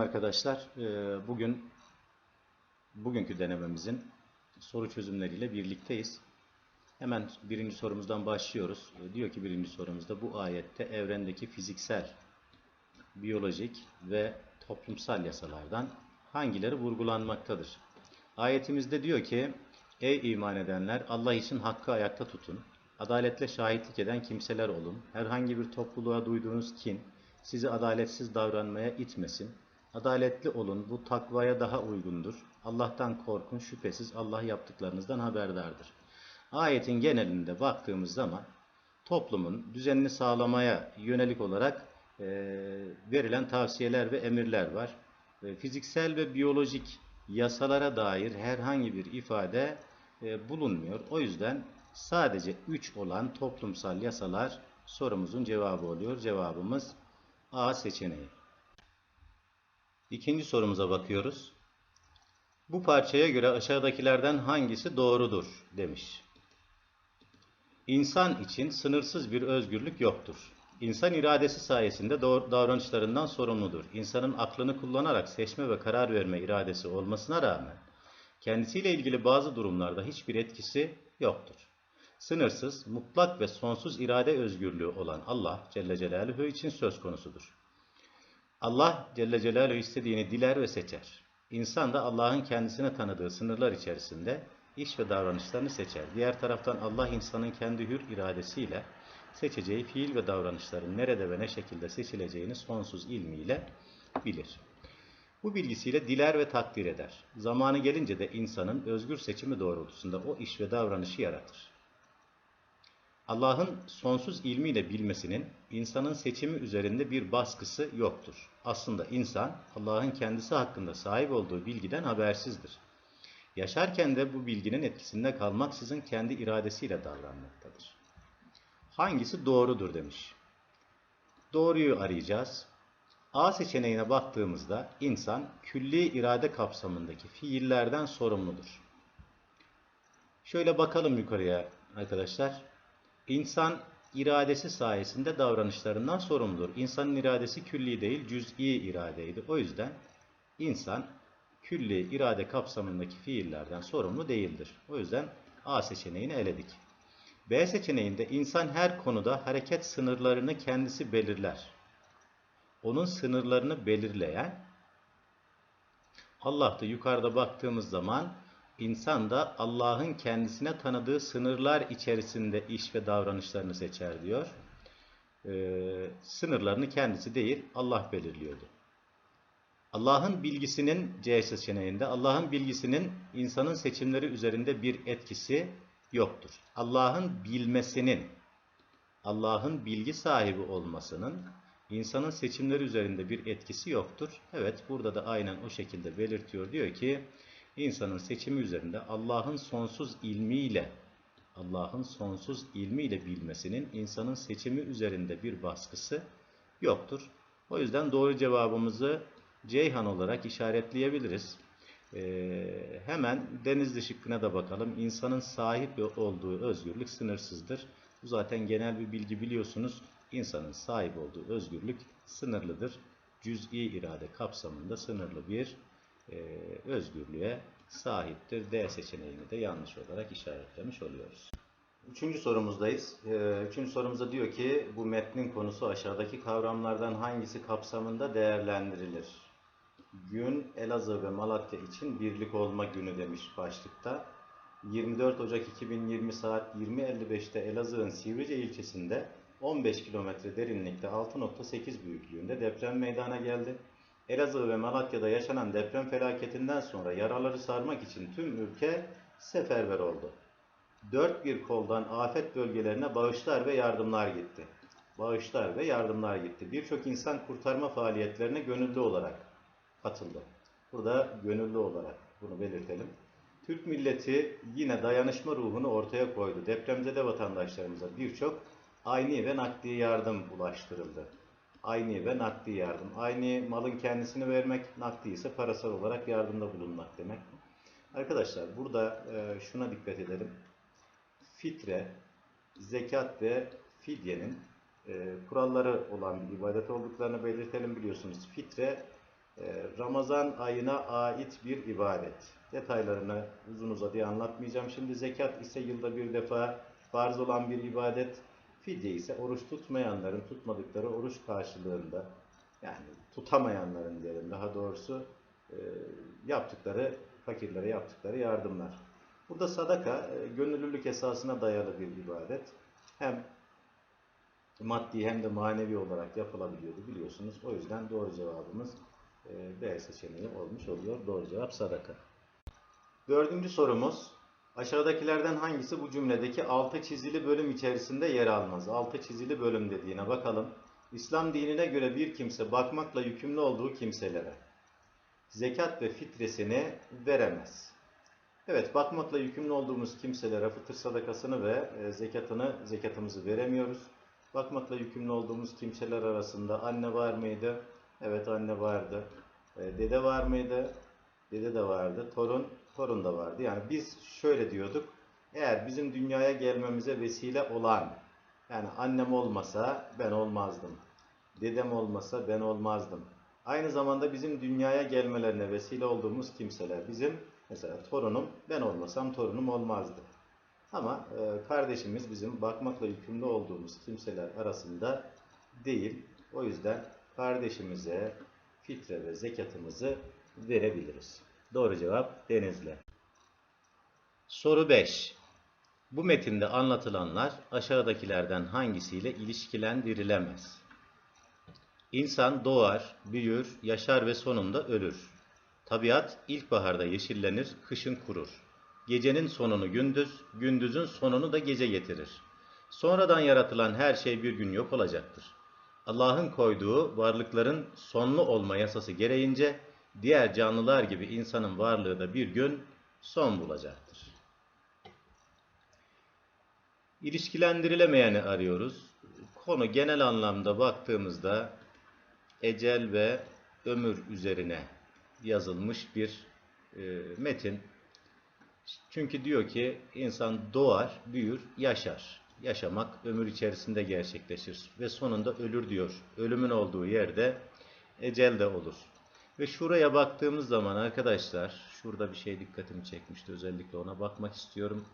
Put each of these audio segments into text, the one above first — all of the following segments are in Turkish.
Arkadaşlar. Ee, Bugün bugünkü denememizin soru çözümleriyle birlikteyiz. Hemen birinci sorumuzdan başlıyoruz. Ee, Diyor ki birinci sorumuzda bu ayette evrendeki fiziksel, biyolojik ve toplumsal yasalardan hangileri vurgulanmaktadır? Ayetimizde diyor ki Ey iman edenler Allah için hakkı ayakta tutun. Adaletle şahitlik eden kimseler olun. Herhangi bir topluluğa duyduğunuz kin sizi adaletsiz davranmaya itmesin. Adaletli olun. Bu takvaya daha uygundur. Allah'tan korkun. Şüphesiz Allah yaptıklarınızdan haberdardır. Ayetin genelinde baktığımız zaman toplumun düzenini sağlamaya yönelik olarak e, verilen tavsiyeler ve emirler var. E, fiziksel ve biyolojik yasalara dair herhangi bir ifade e, bulunmuyor. O yüzden sadece 3 olan toplumsal yasalar sorumuzun cevabı oluyor. Cevabımız A seçeneği. İkinci sorumuza bakıyoruz. Bu parçaya göre aşağıdakilerden hangisi doğrudur demiş. İnsan için sınırsız bir özgürlük yoktur. İnsan iradesi sayesinde davranışlarından sorumludur. İnsanın aklını kullanarak seçme ve karar verme iradesi olmasına rağmen kendisiyle ilgili bazı durumlarda hiçbir etkisi yoktur. Sınırsız, mutlak ve sonsuz irade özgürlüğü olan Allah Celle Celaluhu için söz konusudur. Allah Celle Celaluhu istediğini diler ve seçer. İnsan da Allah'ın kendisine tanıdığı sınırlar içerisinde iş ve davranışlarını seçer. Diğer taraftan Allah insanın kendi hür iradesiyle seçeceği fiil ve davranışların nerede ve ne şekilde seçileceğini sonsuz ilmiyle bilir. Bu bilgisiyle diler ve takdir eder. Zamanı gelince de insanın özgür seçimi doğrultusunda o iş ve davranışı yaratır. Allah'ın sonsuz ilmiyle bilmesinin insanın seçimi üzerinde bir baskısı yoktur. Aslında insan Allah'ın kendisi hakkında sahip olduğu bilgiden habersizdir. Yaşarken de bu bilginin etkisinde kalmaksızın kendi iradesiyle davranmaktadır. Hangisi doğrudur demiş. Doğruyu arayacağız. A seçeneğine baktığımızda insan külli irade kapsamındaki fiillerden sorumludur. Şöyle bakalım yukarıya arkadaşlar. İnsan iradesi sayesinde davranışlarından sorumludur. İnsanın iradesi külli değil, cüz'i iradeydi. O yüzden insan külli irade kapsamındaki fiillerden sorumlu değildir. O yüzden A seçeneğini eledik. B seçeneğinde insan her konuda hareket sınırlarını kendisi belirler. Onun sınırlarını belirleyen Allah da yukarıda baktığımız zaman İnsan da Allah'ın kendisine tanıdığı sınırlar içerisinde iş ve davranışlarını seçer diyor. Ee, sınırlarını kendisi değil Allah belirliyordu. Allah'ın bilgisinin C seçeneğinde Allah'ın bilgisinin insanın seçimleri üzerinde bir etkisi yoktur. Allah'ın bilmesinin Allah'ın bilgi sahibi olmasının insanın seçimleri üzerinde bir etkisi yoktur. Evet burada da aynen o şekilde belirtiyor. Diyor ki insanın seçimi üzerinde Allah'ın sonsuz ilmiyle Allah'ın sonsuz ilmiyle bilmesinin insanın seçimi üzerinde bir baskısı yoktur. O yüzden doğru cevabımızı Ceyhan olarak işaretleyebiliriz. Ee, hemen Denizli şıkkına da bakalım. İnsanın sahip olduğu özgürlük sınırsızdır. Bu zaten genel bir bilgi biliyorsunuz. İnsanın sahip olduğu özgürlük sınırlıdır. Cüz'i irade kapsamında sınırlı bir e, özgürlüğe sahiptir. D seçeneğini de yanlış olarak işaretlemiş oluyoruz. Üçüncü sorumuzdayız. E, üçüncü sorumuzda diyor ki bu metnin konusu aşağıdaki kavramlardan hangisi kapsamında değerlendirilir? Gün Elazığ ve Malatya için birlik olma günü demiş başlıkta. 24 Ocak 2020 saat 20.55'te Elazığ'ın Sivrice ilçesinde 15 kilometre derinlikte 6.8 büyüklüğünde deprem meydana geldi. Elazığ ve Malatya'da yaşanan deprem felaketinden sonra yaraları sarmak için tüm ülke seferber oldu. Dört bir koldan afet bölgelerine bağışlar ve yardımlar gitti. Bağışlar ve yardımlar gitti. Birçok insan kurtarma faaliyetlerine gönüllü olarak katıldı. Burada gönüllü olarak bunu belirtelim. Türk milleti yine dayanışma ruhunu ortaya koydu. Depremzede vatandaşlarımıza birçok ayni ve nakdi yardım ulaştırıldı. Ayni ve nakdi yardım. Ayni malın kendisini vermek, nakdi ise parasal olarak yardımda bulunmak demek. Arkadaşlar burada e, şuna dikkat edelim. Fitre, zekat ve fidyenin e, kuralları olan bir ibadet olduklarını belirtelim biliyorsunuz. Fitre e, Ramazan ayına ait bir ibadet. Detaylarını uzun uzadıya anlatmayacağım. Şimdi zekat ise yılda bir defa farz olan bir ibadet. Fidye ise oruç tutmayanların tutmadıkları oruç karşılığında yani tutamayanların diyelim daha doğrusu e, yaptıkları fakirlere yaptıkları yardımlar. Burada sadaka e, gönüllülük esasına dayalı bir ibadet. Hem maddi hem de manevi olarak yapılabiliyordu biliyorsunuz. O yüzden doğru cevabımız e, B seçeneği olmuş oluyor. Doğru cevap sadaka. Dördüncü sorumuz. Aşağıdakilerden hangisi bu cümledeki altı çizili bölüm içerisinde yer almaz? Altı çizili bölüm dediğine bakalım. İslam dinine göre bir kimse bakmakla yükümlü olduğu kimselere zekat ve fitresini veremez. Evet, bakmakla yükümlü olduğumuz kimselere fıtır sadakasını ve e, zekatını, zekatımızı veremiyoruz. Bakmakla yükümlü olduğumuz kimseler arasında anne var mıydı? Evet, anne vardı. E, Dede var mıydı? Dede de vardı. Torun, torun da vardı. Yani biz şöyle diyorduk. Eğer bizim dünyaya gelmemize vesile olan, yani annem olmasa ben olmazdım. Dedem olmasa ben olmazdım. Aynı zamanda bizim dünyaya gelmelerine vesile olduğumuz kimseler. Bizim mesela torunum, ben olmasam torunum olmazdı. Ama e, kardeşimiz bizim bakmakla yükümlü olduğumuz kimseler arasında değil. O yüzden kardeşimize fitre ve zekatımızı verebiliriz. Doğru cevap Denizli. Soru 5. Bu metinde anlatılanlar aşağıdakilerden hangisiyle ilişkilendirilemez? İnsan doğar, büyür, yaşar ve sonunda ölür. Tabiat ilkbaharda yeşillenir, kışın kurur. Gecenin sonunu gündüz, gündüzün sonunu da gece getirir. Sonradan yaratılan her şey bir gün yok olacaktır. Allah'ın koyduğu varlıkların sonlu olma yasası gereğince diğer canlılar gibi insanın varlığı da bir gün son bulacaktır. İlişkilendirilemeyeni arıyoruz. Konu genel anlamda baktığımızda ecel ve ömür üzerine yazılmış bir e, metin. Çünkü diyor ki insan doğar, büyür, yaşar. Yaşamak ömür içerisinde gerçekleşir ve sonunda ölür diyor. Ölümün olduğu yerde ecel de olur. Ve şuraya baktığımız zaman arkadaşlar, şurada bir şey dikkatimi çekmişti. Özellikle ona bakmak istiyorum.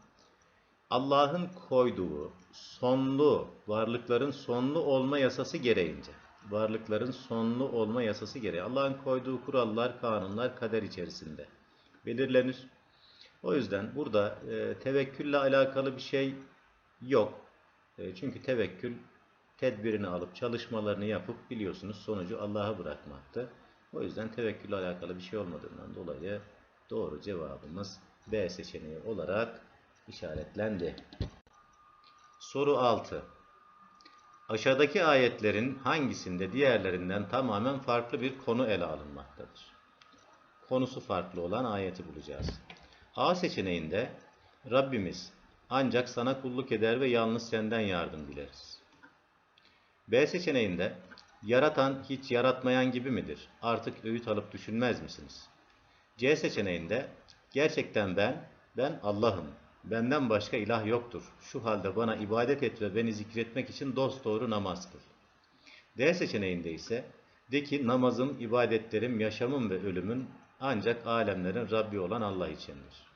Allah'ın koyduğu sonlu, varlıkların sonlu olma yasası gereğince varlıkların sonlu olma yasası gereği. Allah'ın koyduğu kurallar, kanunlar kader içerisinde belirlenir. O yüzden burada e, tevekkülle alakalı bir şey yok. E, çünkü tevekkül tedbirini alıp çalışmalarını yapıp biliyorsunuz sonucu Allah'a bırakmaktı. O yüzden tevekkülle alakalı bir şey olmadığından dolayı doğru cevabımız B seçeneği olarak işaretlendi. Soru 6. Aşağıdaki ayetlerin hangisinde diğerlerinden tamamen farklı bir konu ele alınmaktadır? Konusu farklı olan ayeti bulacağız. A seçeneğinde Rabbimiz ancak sana kulluk eder ve yalnız senden yardım dileriz. B seçeneğinde yaratan hiç yaratmayan gibi midir? Artık öğüt alıp düşünmez misiniz? C seçeneğinde gerçekten ben, ben Allah'ım Benden başka ilah yoktur. Şu halde bana ibadet et ve beni zikretmek için dosdoğru namaz kıl. D seçeneğinde ise de ki namazım, ibadetlerim, yaşamım ve ölümün ancak alemlerin Rabbi olan Allah içindir.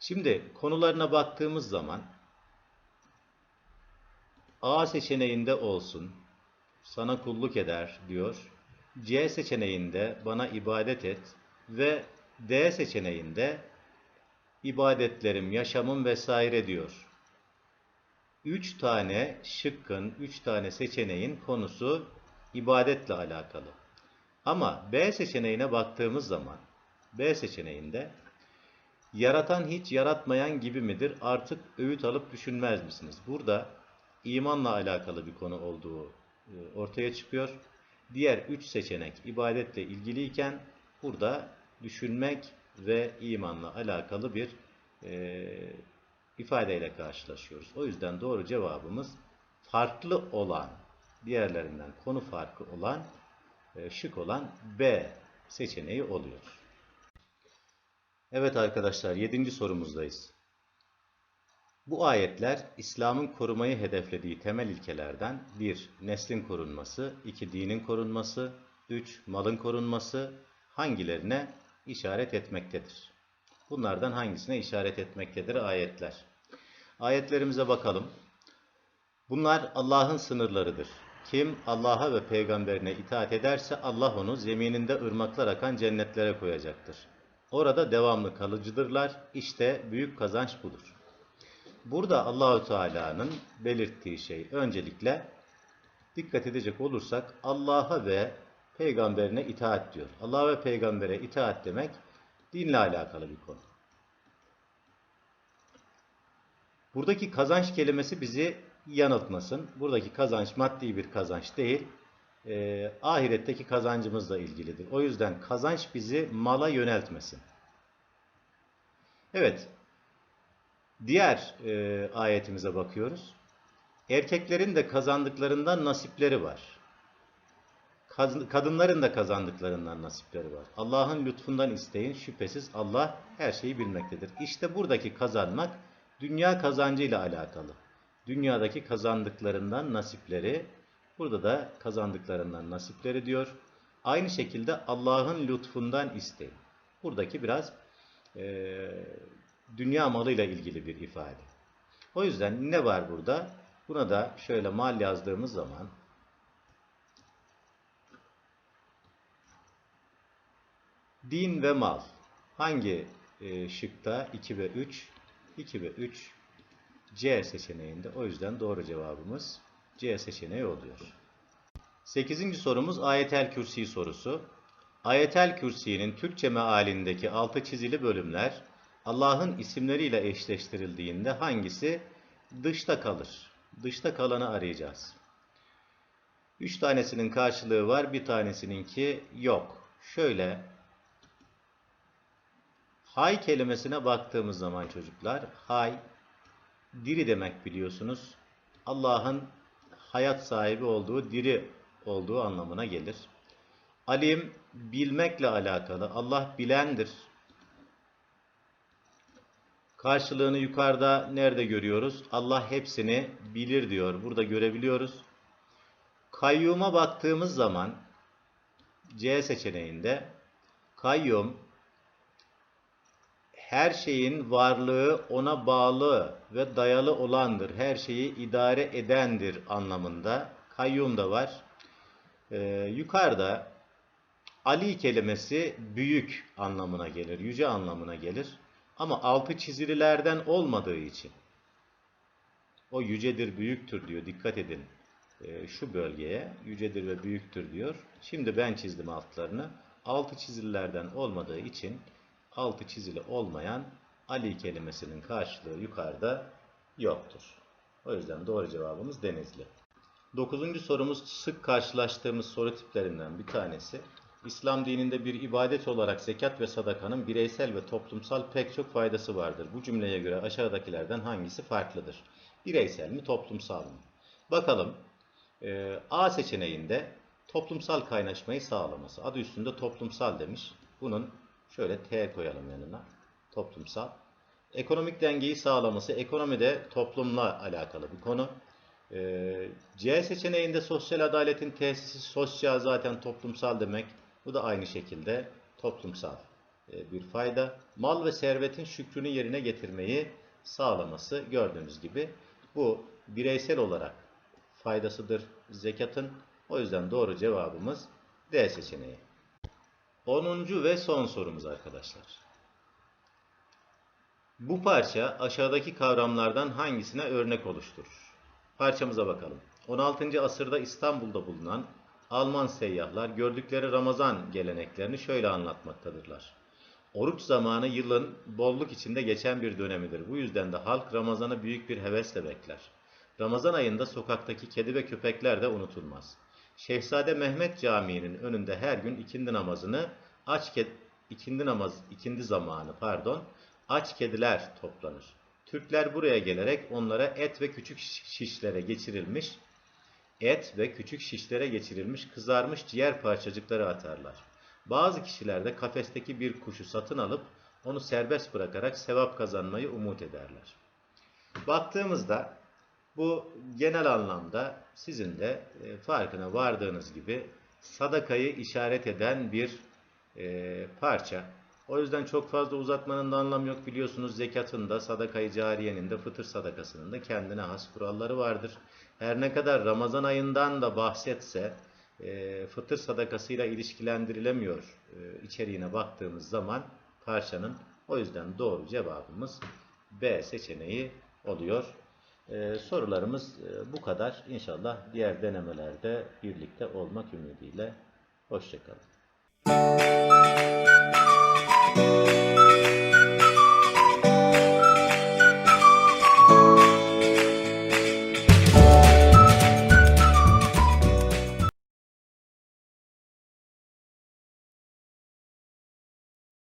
Şimdi konularına baktığımız zaman A seçeneğinde olsun, sana kulluk eder diyor. C seçeneğinde bana ibadet et ve D seçeneğinde ibadetlerim, yaşamım vesaire diyor. Üç tane şıkkın, üç tane seçeneğin konusu ibadetle alakalı. Ama B seçeneğine baktığımız zaman, B seçeneğinde yaratan hiç yaratmayan gibi midir? Artık öğüt alıp düşünmez misiniz? Burada imanla alakalı bir konu olduğu ortaya çıkıyor. Diğer üç seçenek ibadetle ilgiliyken burada düşünmek ve imanla alakalı bir e, ifadeyle karşılaşıyoruz. O yüzden doğru cevabımız farklı olan, diğerlerinden konu farkı olan, e, şık olan B seçeneği oluyor. Evet arkadaşlar 7. sorumuzdayız. Bu ayetler İslam'ın korumayı hedeflediği temel ilkelerden 1. Neslin korunması, 2. Dinin korunması, 3. Malın korunması hangilerine işaret etmektedir? Bunlardan hangisine işaret etmektedir ayetler? Ayetlerimize bakalım. Bunlar Allah'ın sınırlarıdır. Kim Allah'a ve peygamberine itaat ederse Allah onu zemininde ırmaklar akan cennetlere koyacaktır. Orada devamlı kalıcıdırlar. İşte büyük kazanç budur. Burada Allahü Teala'nın belirttiği şey öncelikle dikkat edecek olursak Allah'a ve peygamberine itaat diyor. Allah ve peygambere itaat demek dinle alakalı bir konu. Buradaki kazanç kelimesi bizi yanıltmasın. Buradaki kazanç maddi bir kazanç değil, e, ahiretteki kazancımızla ilgilidir. O yüzden kazanç bizi mala yöneltmesin. Evet, diğer e, ayetimize bakıyoruz. Erkeklerin de kazandıklarından nasipleri var. Kadınların da kazandıklarından nasipleri var. Allah'ın lütfundan isteyin. Şüphesiz Allah her şeyi bilmektedir. İşte buradaki kazanmak dünya kazancıyla alakalı. Dünyadaki kazandıklarından nasipleri, burada da kazandıklarından nasipleri diyor. Aynı şekilde Allah'ın lütfundan isteyin. Buradaki biraz eee, dünya malıyla ilgili bir ifade. O yüzden ne var burada? Buna da şöyle mal yazdığımız zaman din ve mal hangi e, şıkta 2 ve 3? 2 ve 3 C seçeneğinde. O yüzden doğru cevabımız C seçeneği oluyor. 8. sorumuz Ayetel Kürsi sorusu. Ayetel Kürsi'nin Türkçe mealindeki altı çizili bölümler Allah'ın isimleriyle eşleştirildiğinde hangisi dışta kalır? Dışta kalanı arayacağız. 3 tanesinin karşılığı var, bir tanesininki yok. Şöyle hay kelimesine baktığımız zaman çocuklar hay diri demek biliyorsunuz. Allah'ın hayat sahibi olduğu, diri olduğu anlamına gelir. Alim bilmekle alakalı. Allah bilendir. Karşılığını yukarıda nerede görüyoruz? Allah hepsini bilir diyor. Burada görebiliyoruz. Kayyuma baktığımız zaman C seçeneğinde kayyum her şeyin varlığı ona bağlı ve dayalı olandır. Her şeyi idare edendir anlamında. Kayyum da var. Ee, yukarıda Ali kelimesi büyük anlamına gelir, yüce anlamına gelir. Ama altı çizililerden olmadığı için o yücedir, büyüktür diyor. Dikkat edin e, şu bölgeye yücedir ve büyüktür diyor. Şimdi ben çizdim altlarını. Altı çizililerden olmadığı için altı çizili olmayan Ali kelimesinin karşılığı yukarıda yoktur. O yüzden doğru cevabımız Denizli. Dokuzuncu sorumuz sık karşılaştığımız soru tiplerinden bir tanesi. İslam dininde bir ibadet olarak zekat ve sadakanın bireysel ve toplumsal pek çok faydası vardır. Bu cümleye göre aşağıdakilerden hangisi farklıdır? Bireysel mi, toplumsal mı? Bakalım. Ee, A seçeneğinde toplumsal kaynaşmayı sağlaması. Adı üstünde toplumsal demiş. Bunun şöyle T koyalım yanına. Toplumsal. Ekonomik dengeyi sağlaması. Ekonomi de toplumla alakalı bir konu. Ee, C seçeneğinde sosyal adaletin tesisi sosyal zaten toplumsal demek. Bu da aynı şekilde toplumsal e, bir fayda. Mal ve servetin şükrünü yerine getirmeyi sağlaması gördüğünüz gibi bu bireysel olarak faydasıdır zekatın. O yüzden doğru cevabımız D seçeneği. 10. ve son sorumuz arkadaşlar. Bu parça aşağıdaki kavramlardan hangisine örnek oluşturur? Parçamıza bakalım. 16. asırda İstanbul'da bulunan Alman seyyahlar gördükleri Ramazan geleneklerini şöyle anlatmaktadırlar. Oruç zamanı yılın bolluk içinde geçen bir dönemidir. Bu yüzden de halk Ramazan'ı büyük bir hevesle bekler. Ramazan ayında sokaktaki kedi ve köpekler de unutulmaz. Şehzade Mehmet Camii'nin önünde her gün ikindi namazını aç ked ikindi namaz ikindi zamanı pardon aç kediler toplanır. Türkler buraya gelerek onlara et ve küçük şişlere geçirilmiş et ve küçük şişlere geçirilmiş kızarmış ciğer parçacıkları atarlar. Bazı kişiler de kafesteki bir kuşu satın alıp onu serbest bırakarak sevap kazanmayı umut ederler. Baktığımızda bu genel anlamda sizin de e, farkına vardığınız gibi sadakayı işaret eden bir e, parça. O yüzden çok fazla uzatmanın da anlamı yok. Biliyorsunuz zekatın da, sadakayı cariyenin de, fıtır sadakasının da kendine has kuralları vardır. Her ne kadar Ramazan ayından da bahsetse, e, fıtır sadakasıyla ilişkilendirilemiyor e, içeriğine baktığımız zaman parçanın. O yüzden doğru cevabımız B seçeneği oluyor. E, sorularımız e, bu kadar. İnşallah diğer denemelerde birlikte olmak ümidiyle. Hoşçakalın.